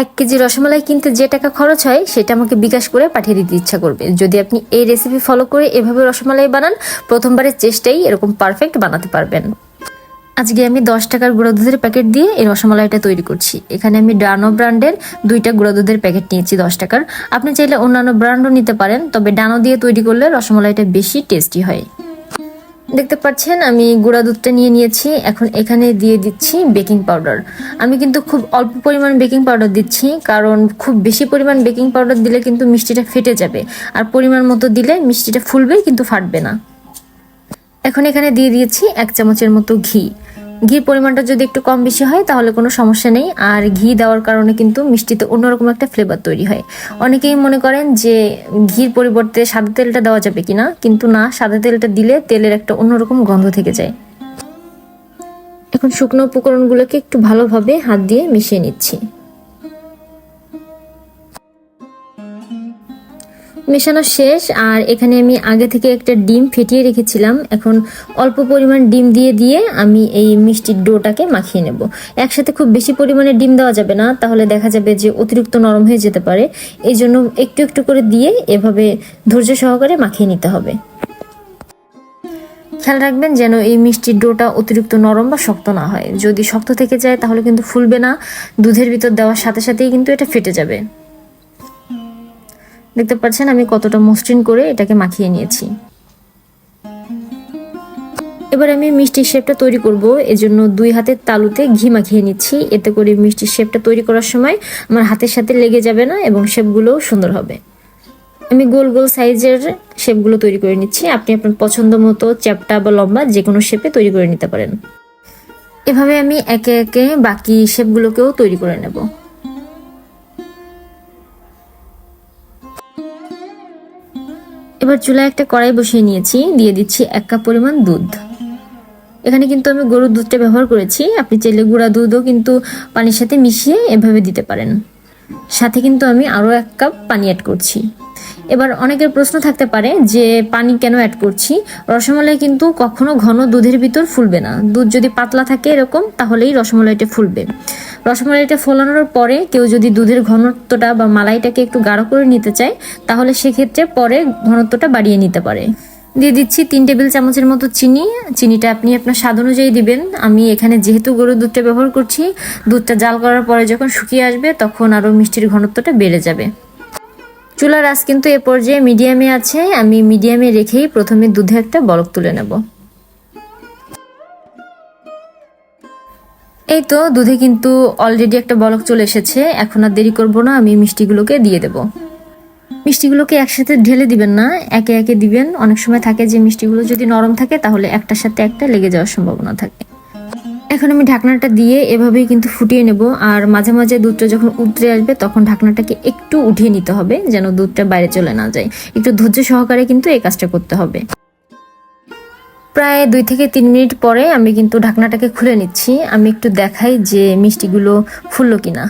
এক কেজি রসমালাই কিনতে যে টাকা খরচ হয়, সেটা আমাকে বিকাশ করে পাঠিয়ে দিতে ইচ্ছা করবে। যদি আপনি এই রেসিপি ফলো করে এভাবে রসমালাই বানান, প্রথমবারের চেষ্টাই এরকম পারফেক্ট বানাতে পারবেন। আজকে আমি দশ টাকার গুঁড়া দুধের প্যাকেট দিয়ে এই রসমালাইটা তৈরি করছি। এখানে আমি ডানো ব্র্যান্ডের দুইটা গুঁড়া দুধের প্যাকেট নিয়েছি দশ টাকার। আপনি চাইলে অন্যান্য ব্র্যান্ডও নিতে পারেন, তবে ডানো দিয়ে তৈরি করলে রসমালাইটা বেশি টেস্টি হয়। দেখতে পাচ্ছেন, আমি গুঁড়া দুধটা নিয়ে নিয়েছি। এখন এখানে দিয়ে দিচ্ছি বেকিং পাউডার। আমি কিন্তু খুব অল্প পরিমাণ বেকিং পাউডার দিচ্ছি, কারণ খুব বেশি পরিমাণ বেকিং পাউডার দিলে কিন্তু মিষ্টিটা ফেটে যাবে। আর পরিমাণ মতো দিলে মিষ্টিটা ফুলবে, কিন্তু ফাটবে না। এখন এখানে দিয়ে দিয়েছি এক চামচের মতো ঘি। ঘির পরিমাণটা যদি একটু কম বেশি হয়, তাহলে কোনো সমস্যা নেই। আর ঘি দেওয়ার কারণে কিন্তু মিষ্টিতে অন্যরকম একটা ফ্লেভার তৈরি হয়। অনেকেই মনে করেন যে ঘির পরিবর্তে সাদা তেলটা দেওয়া যাবে কিনা, কিন্তু না, সাদা তেলটা দিলে তেলের একটা অন্যরকম গন্ধ থেকে যায়। এখন শুকনো উপকরণগুলোকে একটু ভালোভাবে হাত দিয়ে মিশিয়ে নিচ্ছি। মেশানো শেষ, আর এখানে আমি আগে থেকে একটা ডিম ফেটিয়ে রেখেছিলাম। এখন অল্প পরিমাণ ডিম দিয়ে দিয়ে আমি এই মিষ্টির ডোটাকে মাখিয়ে নেব। একসাথে খুব বেশি পরিমাণে ডিম দেওয়া যাবে না, তাহলে দেখা যাবে যে অতিরিক্ত নরম হয়ে যেতে পারে। এই জন্য একটু একটু করে দিয়ে এভাবে ধৈর্য সহকারে মাখিয়ে নিতে হবে। খেয়াল রাখবেন যেন এই মিষ্টির ডোটা অতিরিক্ত নরম বা শক্ত না হয়। যদি শক্ত থেকে যায়, তাহলে কিন্তু ফুলবে না। দুধের ভিতর দেওয়ার সাথে সাথেই কিন্তু এটা ফেটে যাবে। দেখতে পাচ্ছেন আমি কতটা মসৃণ করে এটাকে মাখিয়ে নিয়েছি। এবার আমি মিষ্টির শেপটা তৈরি করব। এজন্য দুই হাতের তালুতে ঘি মাখিয়ে নিচ্ছি। এতে করে মিষ্টির শেপটা তৈরি করার সময় আমার হাতের সাথে লেগে যাবে না এবং শেপগুলোও সুন্দর হবে। আমি গোল গোল সাইজের শেপগুলো তৈরি করে নিচ্ছি। আপনি আপনার পছন্দ মতো চ্যাপটা বা লম্বা যে কোনো শেপে তৈরি করে নিতে পারেন। এভাবে আমি একে একে বাকি শেপগুলোকেও তৈরি করে নেব। এবার চুলায় একটা কড়াই বসিয়ে নিয়েছি, দিয়ে দিচ্ছি এক কাপ পরিমাণ দুধ। এখানে কিন্তু আমি গরুর দুধটা ব্যবহার করেছি, আপনি চাইলে গুঁড়া দুধও কিন্তু পানির সাথে মিশিয়ে এভাবে দিতে পারেন। সাথে কিন্তু আমি আরও এক কাপ পানি অ্যাড করছি। এবার অনেকের প্রশ্ন থাকতে পারে যে, পানি কেন অ্যাড করছি? রসমালাই কিন্তু কখনো ঘন দুধের ভিতর ফুলবে না। দুধ যদি পাতলা থাকে এরকম, তাহলেই রসমালাইটা ফুলবে। রসমালাইটা ফোলানোর পরে কেউ যদি দুধের ঘনত্বটা বা মালাইটাকে একটু গাঢ় করে নিতে চায়, তাহলে সেক্ষেত্রে পরে ঘনত্বটা বাড়িয়ে নিতে পারে। দিয়ে দিচ্ছি তিন টেবিল চামচের মতো চিনি। চিনিটা আপনি আপনার স্বাদ অনুযায়ী দিবেন। আমি এখানে যেহেতু গরুর দুধটা ব্যবহার করছি, দুধটা জাল করার পরে যখন শুকিয়ে আসবে, তখন আরও মিষ্টির ঘনত্বটা বেড়ে যাবে। চুলার আঁচ কিন্তু এ পর্যায়ে মিডিয়ামে আছে। আমি মিডিয়ামে রেখেই প্রথমে দুধে একটা বলক তুলে নেব। এই তো দুধে কিন্তু অলরেডি একটা বলক চলে এসেছে। এখন আর দেরি করব না, আমি মিষ্টিগুলোকে দিয়ে দেব। মিষ্টিগুলোকে একসাথে ঢেলে দিবেন না, একে একে দিবেন। অনেক সময় থাকে যে মিষ্টিগুলো যদি নরম থাকে, তাহলে একটার সাথে একটা লেগে যাওয়ার সম্ভাবনা থাকে। এখন আমি ঢাকনাটা দিয়ে এভাবেই কিন্তু ফুটিয়ে নেব। আর মাঝে মাঝে দুধটা যখন উতরে আসবে, তখন ঢাকনাটাকে একটু উঠিয়ে নিতে হবে, যেন দুধটা বাইরে চলে না যায়। একটু ধৈর্য সহকারে কিন্তু এই কাজটা করতে হবে। প্রায় দুই থেকে তিন মিনিট পরে আমি কিন্তু ঢাকনাটাকে খুলে নিচ্ছি। আমি একটু দেখাই যে মিষ্টিগুলো ফুললো কিনা।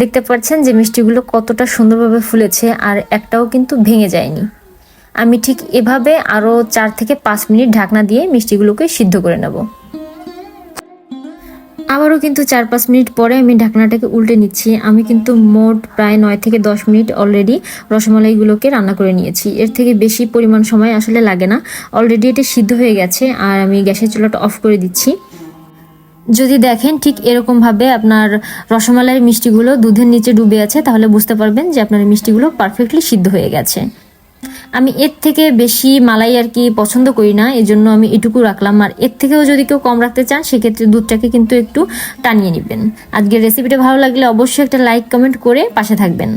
দেখতে পাচ্ছেন যে মিষ্টিগুলো কতটা সুন্দরভাবে ফুলেছে, আর একটাও কিন্তু ভেঙে যায়নি। আমি ঠিক এভাবে আরও চার থেকে পাঁচ মিনিট ঢাকনা দিয়ে মিষ্টিগুলোকে সিদ্ধ করে নেব। আবারও কিন্তু চার পাঁচ মিনিট পরে আমি ঢাকনাটাকে উল্টে নিচ্ছি। আমি কিন্তু মোট প্রায় নয় থেকে দশ মিনিট অলরেডি রসমালাইগুলোকে রান্না করে নিয়েছি। এর থেকে বেশি পরিমাণ সময় আসলে লাগে না। অলরেডি এটা সিদ্ধ হয়ে গেছে আর আমি গ্যাসের চুলাটা অফ করে দিচ্ছি। যদি দেখেন ঠিক এরকমভাবে আপনার রসমালাইয়ের মিষ্টিগুলো দুধের নিচে ডুবে আছে, তাহলে বুঝতে পারবেন যে আপনার মিষ্টিগুলো পারফেক্টলি সিদ্ধ হয়ে গেছে। আমি এর থেকে বেশি মালাই আর কি পছন্দ করি না এই জন্য আমি এটুকু রাখলাম। আর এর থেকেও যদি কেউ কম রাখতে চান, সেক্ষেত্রে দুধটাকে কিন্তু একটু টানিয়ে নেবেন। আজকের রেসিপিটা ভালো লাগলে অবশ্যই একটা লাইক কমেন্ট করে পাশে থাকবেন।